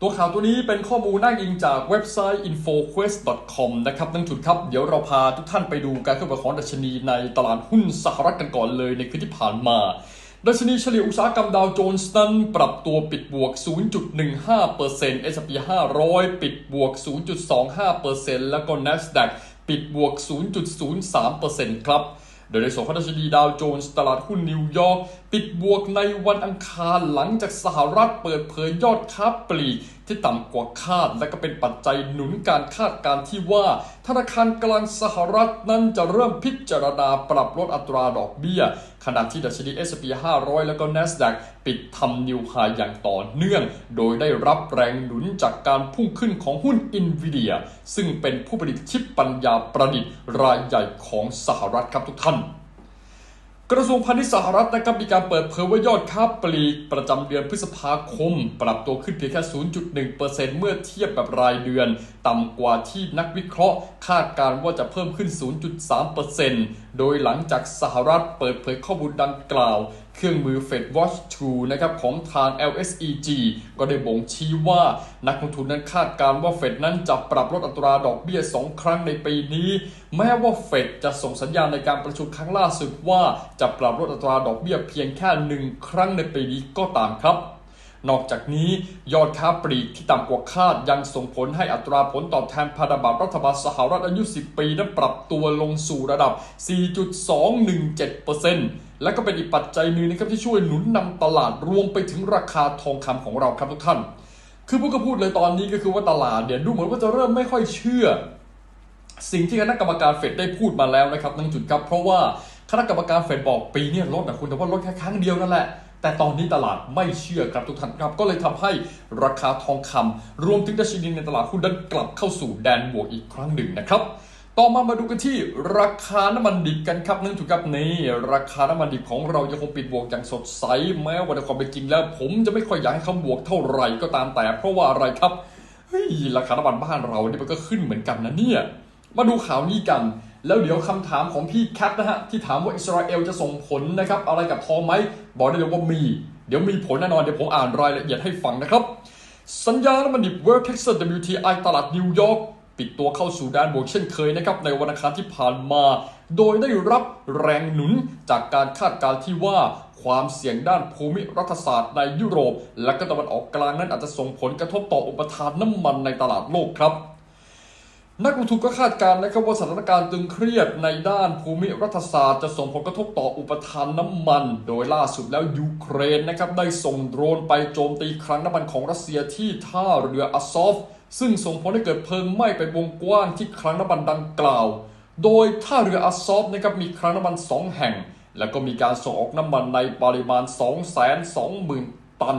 ตัวข่าวตัวนี้เป็นข้อมูลน่าอิงจากเว็บไซต์ infoquest.com นะครับนั่งจุดครับ เดี๋ยวเราพาทุกท่านไปดูการเคลื่อนไหวของดัชนีในตลาดหุ้นสหรัฐกันก่อนเลยในคืนที่ผ่านมาดัชนีเฉลี่ยอุตสาหกรรมดาวโจนส์นั้นปรับตัวปิดบวก 0.15% S&P 500 ปิดบวก 0.25%แล้วก็ NASDAQ ปิดบวก 0.03%ครับ โดยในส่วนของดัชนีดาวโจนส์ตลาดหุ้นนิวยอร์กปิดบวกในวันอังคารหลังจากสหรัฐเปิดเผยยอดค้าปลีกที่ต่ำกว่าคาดและก็เป็นปัจจัยหนุนการคาดการที่ว่าธนาคารกลางสหรัฐนั้นจะเริ่มพิจารณาปรับลดอัตราดอกเบี้ย ขณะที่ดัชนี S&P 500 แล้วก็ NASDAQ ปิดทำนิวไฮอย่างต่อเนื่อง โดยได้รับแรงหนุนจากการพุ่งขึ้นของหุ้น NVIDIA ซึ่งเป็นผู้ผลิตชิปปัญญาประดิษฐ์รายใหญ่ของสหรัฐครับทุกท่าน กระทรวงพาณิชย์สหรัฐนะครับมีการเปิดเผยว่ายอดค้าปลีกประจำเดือนพฤษภาคม ปรับตัวขึ้นเพียงแค่ 0.1%เมื่อเทียบกับรายเดือน ต่ำกว่าที่นักวิเคราะห์ คาดการณ์ว่าจะเพิ่มขึ้น 0.3%โดยหลังจากสหรัฐเปิดเผยข้อมูลดังกล่าว เครื่องมือ Fed Watch 2 นะครับของทาง LSEG ก็ได้บ่งชี้ว่านักลงทุนนั้นคาดการณ์ว่าเฟดนั้นจะปรับลดอัตราดอกเบี้ย 2 ครั้งในปีนี้ แม้ว่าเฟดจะส่งสัญญาณในการประชุมครั้งล่าสุดว่าจะปรับลดอัตราดอกเบี้ยเพียงแค่หนึ่งครั้งในปีนี้ก็ตามครับนอกจากนี้ยอดค้าปลีกที่ต่ำกว่าคาดยังส่งผลให้อัตราผลตอบแทนพันธบัตรรัฐบาลสหรัฐอายุ 10 ปีนั้นปรับตัวลงสู่ระดับ 4.217% และก็เป็นอีกปัจจัยหนึ่งนะครับที่ช่วยหนุนนำตลาดรวมไปถึงราคาทองคำของเราครับทุกท่าน คือพูดก็พูดเลยตอนนี้ก็คือว่าตลาดเนี่ยดูเหมือนว่าจะเริ่มไม่ค่อยเชื่อ สิ่งที่คณะกรรมการเฟดได้พูดมาแล้วนะครับนั่งจุดครับ เพราะว่าคณะกรรมการเฟดบอกปีนี้ลดนะคุณแต่ว่าลดแค่ครั้งเดียวนั่นแหละแต่ตอนนี้ตลาดไม่เชื่อครับทุกท่านครับ ก็เลยทำให้ราคาทองคำรวมถึงดัชนีในตลาดหุ้นนั้นกลับเข้าสู่แดนบวกอีกครั้งหนึ่งนะครับ ต่อมามาดูกันที่ราคาน้ำมันดิบกันครับนั่นถูกครับนี่ราคาน้ำมันดิบของเรายังคงปิดบวกอย่างสดใสแม้ว่าในความเป็นจริงแล้ว ผมจะไม่ค่อยอยากให้เขาบวกเท่าไหร่ก็ตามแต่ เพราะว่าอะไรครับเฮ้ยราคาน้ำมันบ้านเราเนี่ยมันก็ขึ้นเหมือนกันนะเนี่ยมาดูข่าวนี้กัน แล้วเดี๋ยวคำถามของพี่แคทนะฮะที่ถามว่าอิสราเอลจะส่งผลนะครับอะไรกับทองไหมบอกได้เลยว่ามี เดี๋ยวมีผลแน่นอนเดี๋ยวผมอ่านรายละเอียดให้ฟังนะครับสัญญาณน้ำมันดิบ West Texas WTI ตลาดนิวยอร์ก ปิดตัวเข้าสู่แดนบวกเช่นเคยนะครับในวันอังคารที่ผ่านมา โดยได้รับแรงหนุนจากการคาดการณ์ที่ว่าความเสี่ยงด้านภูมิรัฐศาสตร์ในยุโรป และก็ตะวันออกกลางนั้นอาจจะส่งผลกระทบต่ออุปทานน้ำมันในตลาดโลกครับนักลงทุนก็คาดการณ์นะครับว่าสถานการณ์ตึงเครียดในด้านภูมิรัฐศาสตร์จะส่งผลกระทบต่ออุปทานน้ำมัน โดยล่าสุดแล้วยูเครนนะครับได้ส่งโดรนไปโจมตีคลังน้ำมันของรัสเซียที่ท่าเรืออซอฟ ซึ่งส่งผลให้เกิดเพลิงไหม้เป็นวงกว้างที่คลังน้ำมันดังกล่าว โดยท่าเรืออาซอฟนะครับมีคลังน้ำมัน 2 แห่ง แล้วก็มีการส่งออกน้ำมันในปริมาณ 220,000 ตัน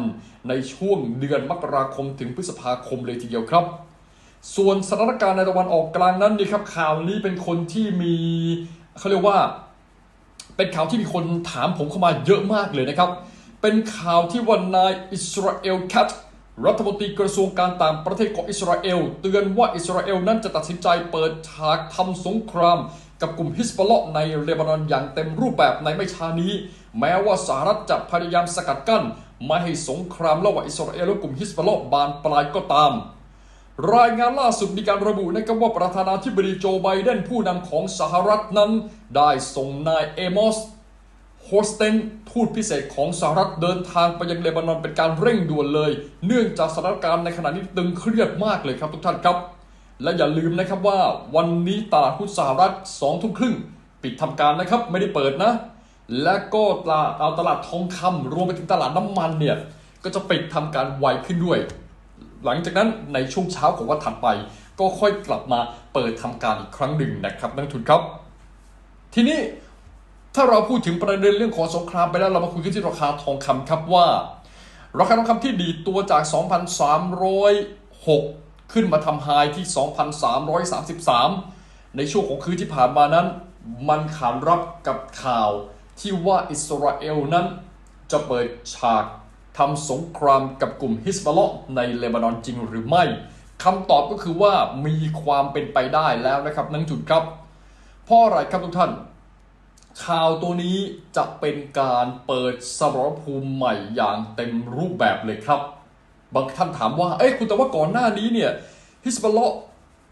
ในช่วงเดือนมกราคมถึงพฤษภาคมเลยทีเดียวครับ ส่วนสถานการณ์ในตะวันออกกลางนั้นนี่ครับข่าวนี้เป็นคนที่มีเขาเรียกว่า เป็นข่าวที่มีคนถามผมเข้ามาเยอะมากเลยนะครับ เป็นข่าวที่ว่านายอิสราเอลแคท รัฐมนตรีกระทรวงการต่างประเทศของอิสราเอล เตือนว่าอิสราเอลนั้นจะตัดสินใจเปิดฉากทำสงคราม กับกลุ่มฮิสบอลเลาะห์ในเลบานอนอย่างเต็มรูปแบบในไม่ช้านี้ แม้ว่าสหรัฐจะพยายามสกัดกั้นไม่ให้สงครามระหว่างอิสราเอลและกลุ่มฮิสบอลเลาะห์บานปลายก็ตาม รายงานล่าสุดมีการระบุนะครับว่าประธานาธิบดีโจไบเดนผู้นำของสหรัฐนั้น ได้ส่งนายเอมอส โฮสเตนทูตพิเศษของสหรัฐเดินทางไปยังเลบานอนเป็นการเร่งด่วนเลย เนื่องจากสถานการณ์ในขณะนี้ตึงเครียดมากเลยครับทุกท่านครับ และอย่าลืมนะครับว่าวันนี้ตลาดหุ้นสหรัฐสองทุ่มครึ่งปิดทำการนะครับไม่ได้เปิดนะ และก็ตลาดเอาตลาดทองคำรวมไปถึงตลาดน้ำมันเนี่ยก็จะปิดทำการไวขึ้นด้วย หลังจากนั้นในช่วงเช้าของวันถัดไป ก็ค่อยกลับมาเปิดทำการอีกครั้งหนึ่งนะครับนักทุนครับ ทีนี้ ถ้าเราพูดถึงประเด็นเรื่องของสงครามไปแล้วเรามาคุยกันที่ราคาทองคำครับว่าราคาทองคำที่ดีตัวจาก 2,306 ขึ้นมาทำไฮที่ 2,333 ในช่วงของคืนที่ผ่านมานั้น มันขานรับกับข่าวที่ว่าอิสราเอลนั้นจะเปิดฉากทำสงครามกับกลุ่มฮิสบอลในเลบานอนจริงหรือไม่คำตอบก็คือว่ามีความเป็นไปได้แล้วนะครับนั่งจุดครับเพราะอะไรครับทุกท่าน ข่าวตัวนี้จะเป็นการเปิดสมรภูมิใหม่อย่างเต็มรูปแบบเลยครับ บางท่านถามว่า เอ้ยคุณแต่ว่าก่อนหน้านี้เนี่ยฮิสบอลเลาะห์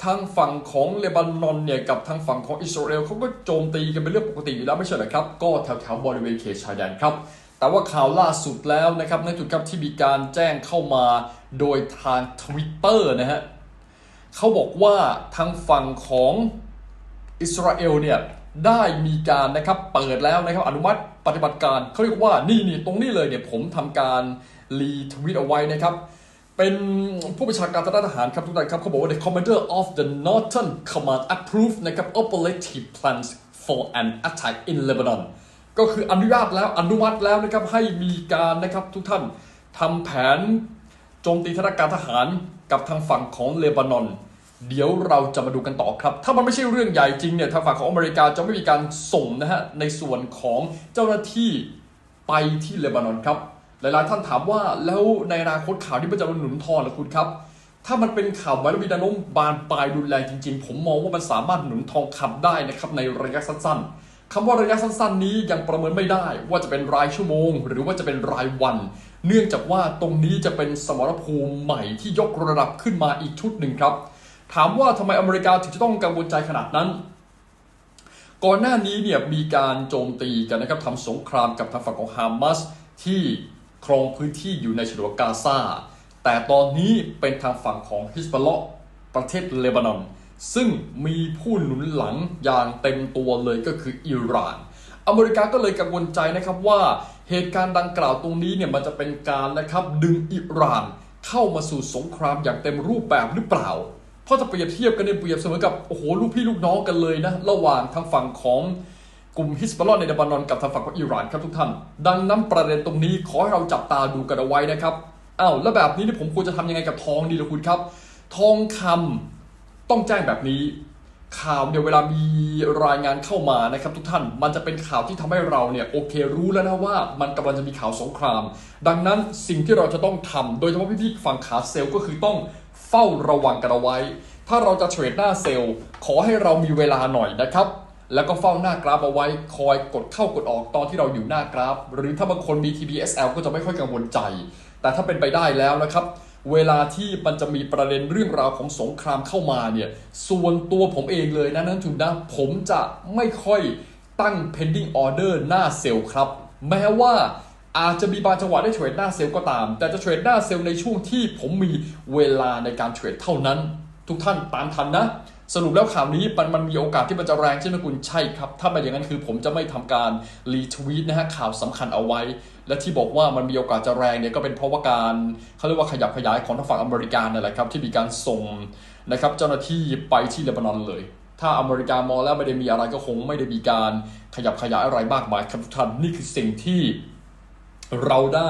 ทางฝั่งของเลบานอนเนี่ยกับทางฝั่งของอิสราเอลเขาก็โจมตีกันเป็นเรื่องปกติอยู่แล้วไม่ใช่เหรอครับ ก็แถวๆบริเวณเขตชายแดนครับ แต่ว่าข่าวล่าสุดแล้วนะครับในจุดครับที่มีการแจ้งเข้ามาโดยทาง Twitter นะฮะเขาบอกว่าทางฝั่งของอิสราเอลเนี่ย ได้มีการนะครับเปิดแล้วนะครับอนุมัติปฏิบัติการเขาเรียกว่านี่นี่ตรงนี้เลยเนี่ยผมทำการรีทวิตเอาไว้นะครับเป็นผู้บัญชาการทหารครับทุกท่านครับเขาบอกว่า the commander of the northern command approved นะครับ operative plans for an attack in Lebanon ก็คืออนุญาตแล้วอนุมัติแล้วนะครับให้มีการนะครับทุกท่านทำแผนโจมตีทางการทหารกับทางฝั่งของเลบานอน เดี๋ยวเราจะมาดูกันต่อครับ ถ้ามันไม่ใช่เรื่องใหญ่จริงเนี่ยทางฝั่งของอเมริกาจะไม่มีการส่งนะฮะในส่วนของเจ้าหน้าที่ไปที่เลบานอนครับ หลายๆท่านถามว่าแล้วในอนาคตข่าวนี้มันจะมาหนุนทอนหรือคุณครับ ถ้ามันเป็นข่าวไว้แล้วมีแนวโน้มบานปลายรุนแรงจริง ๆ ผมมองว่ามันสามารถหนุนทองคำได้นะครับในระยะสั้นๆคำว่าระยะสั้น ๆ นี้ยังประเมินไม่ได้ ว่าจะเป็นรายชั่วโมง หรือว่าจะเป็นรายวัน เนื่องจากว่าตรงนี้จะเป็นสมรภูมิใหม่ที่ยกระดับขึ้นมาอีกชุดหนึ่งครับ ถามว่าทำไมอเมริกาถึงจะต้องกังวลใจขนาดนั้น ก่อนหน้านี้เนี่ยมีการโจมตีกันนะครับทำสงครามกับทางฝั่งของฮามาสที่ครองพื้นที่อยู่ในฉนวนกาซาแต่ตอนนี้เป็นทางฝั่งของฮิสบอลเลาะประเทศเลบานอน ซึ่งมีผู้หนุนหลังอย่างเต็มตัวเลยก็คืออิหร่าน อเมริกาก็เลยกังวลใจนะครับว่าเหตุการณ์ดังกล่าวตรงนี้เนี่ยมันจะเป็นการนะครับดึงอิหร่านเข้ามาสู่สงครามอย่างเต็มรูปแบบหรือเปล่า เพราะถ้าเปรียบเทียบกันเนี่ยเปรียบเสมอกับโอ้โหลูกพี่ลูกน้องกันเลยนะระหว่างทางฝั่งของกลุ่มฮิสบอลเลในเลบานอนกับทางฝั่งของอิหร่านครับทุกท่าน ดังนั้นประเด็นตรงนี้ขอให้เราจับตาดูกันเอาไว้นะครับอ้าวแล้วแบบนี้เนี่ยผมควรจะทำยังไงกับทองดีล่ะคุณครับ ทองคำต้องแจ้งแบบนี้ ข่าวเนี่ยเวลามีรายงานเข้ามานะครับทุกท่าน มันจะเป็นข่าวที่ทำให้เราเนี่ยโอเครู้แล้วนะว่ามันกำลังจะมีข่าวสงคราม ดังนั้นสิ่งที่เราจะต้องทำโดยเฉพาะพี่ๆฝั่งขาเซลก็คือต้อง เฝ้าระวังกันเอาไว้ ถ้าเราจะเทรดหน้าเซลล์ ขอให้เรามีเวลาหน่อยนะครับ แล้วก็เฝ้าหน้ากราฟเอาไว้ คอยกดเข้ากดออกตอนที่เราอยู่หน้ากราฟ หรือถ้าบางคนมี TBSL ก็จะไม่ค่อยกังวลใจ แต่ถ้าเป็นไปได้แล้วนะครับเวลาที่มันจะมีประเด็นเรื่องราวของสงครามเข้ามาเนี่ย ส่วนตัวผมเองเลยนะนั่นถูกนะ ผมจะไม่ค่อยตั้ง pending order หน้าเซลล์ครับ แม้ว่า อาจจะมีบางจังหวะได้เทรดหน้าเซลล์ก็ตาม แต่จะเทรดหน้าเซลล์ในช่วงที่ผมมีเวลาในการเทรดเท่านั้น ทุกท่านตามทันนะ สรุปแล้วข่าวนี้มันมันมีโอกาสที่มันจะแรงใช่ไหมคุณใช่ครับ ถ้าไม่อย่างนั้นคือผมจะไม่ทำการรีทวีตนะฮะข่าวสำคัญเอาไว้ และที่บอกว่ามันมีโอกาสจะแรงเนี่ยก็เป็นเพราะว่าการเขาเรียกว่าขยับขยายของทางฝั่งอเมริกานั่นแหละครับที่มีการส่งนะครับเจ้าหน้าที่ไปที่เลบานอนเลยถ้าอเมริกามองแล้วไม่ได้มีอะไรก็คงไม่ได้มีการขยับขยายอะไรมากมายครับทุกท่านนี่คือสิ่งที่ เราได้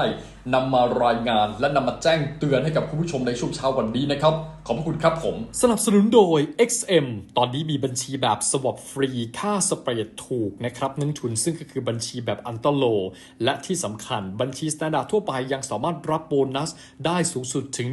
นำมารายงานและนำมาแจ้งเตือนให้กับคุณผู้ชมในช่วงเช้าวันนี้นะครับ ขอบคุณครับผม สนับสนุนโดย XM ตอนนี้มีบัญชีแบบ swap ฟรีค่าสเปรดถูกนะครับนักทุนซึ่งก็คือบัญชีแบบอันเตอร์โล และที่สำคัญบัญชีสแตนดาร์ดทั่วไปยังสามารถรับโบนัส ได้สูงสุดถึง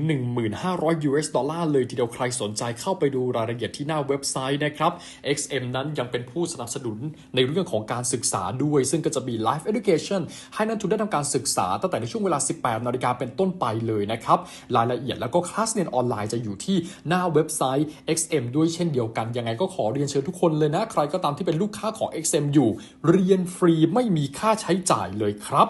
1,500 US ดอลลาร์เลยทีเดียวใครสนใจเข้าไปดูรายละเอียดที่หน้าเว็บไซต์นะครับ XM นั้นยังเป็นผู้สนับสนุนในเรื่องของการศึกษาด้วย ซึ่งก็จะมี Life Education ให้นักทุนได้ทำการศึกษาตั้งแต่ในช่วงเวลา18นาฬิกาเป็นต้นไปเลยนะครับ รายละเอียดแล้วก็คลาสเรียนออนไลน์จะอยู่ที่หน้าเว็บไซต์ XM ด้วยเช่นเดียวกัน ยังไงก็ขอเรียนเชิญทุกคนเลยนะ ใครก็ตามที่เป็นลูกค้าของ XM อยู่ เรียนฟรีไม่มีค่าใช้จ่ายเลยครับ